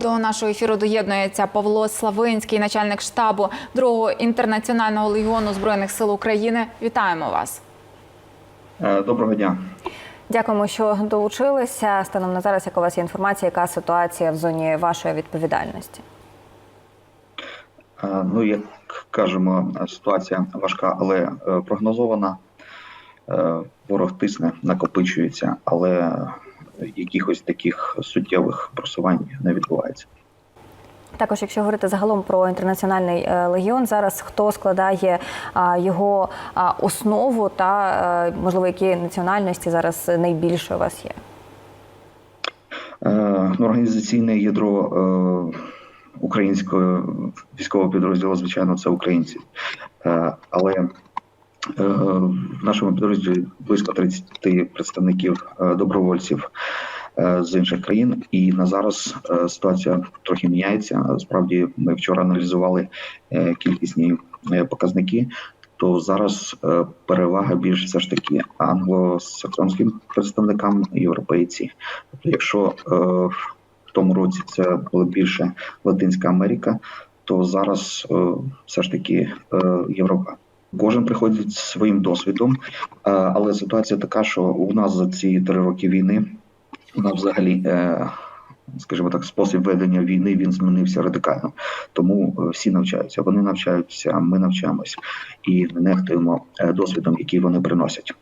До нашого ефіру доєднується Павло Славинський, начальник штабу другого інтернаціонального легіону збройних сил України. Вітаємо вас. Е, Доброго дня. Дякуємо, що долучилися. Станом на зараз, яка у вас є інформація, яка ситуація в зоні вашої відповідальності? Е, Ну, як кажемо, ситуація важка, але е, прогнозована. Ворог тисне, накопичується, але якихось таких суттєвих просувань не відбувається. Також, якщо говорити загалом про інтернаціональний е, легіон, зараз хто складає його основу та е, можливо які національності зараз найбільше у вас є? Е, ну, Організаційне ядро українського військового підрозділу, звичайно, це українці. Але в нашому підрозділі близько 30 представників добровольців з інших країн. І на зараз е, ситуація трохи міняється. Справді, ми вчора аналізували е, кількісні е, показники. То зараз е, перевага більш все ж таки англосаксонським представникам європейці. Тобто, якщо е, в тому році це було більше Латинська Америка, то зараз е, все ж таки е, Європа. Кожен приходить своїм досвідом, е, але ситуація така, що у нас за ці три роки війни нас взагалі. Е, Скажімо так, спосіб ведення війни він змінився радикально. Тому е, всі навчаються. Вони навчаються, ми навчаємось і не нехтуємо е, досвідом, який вони приносять.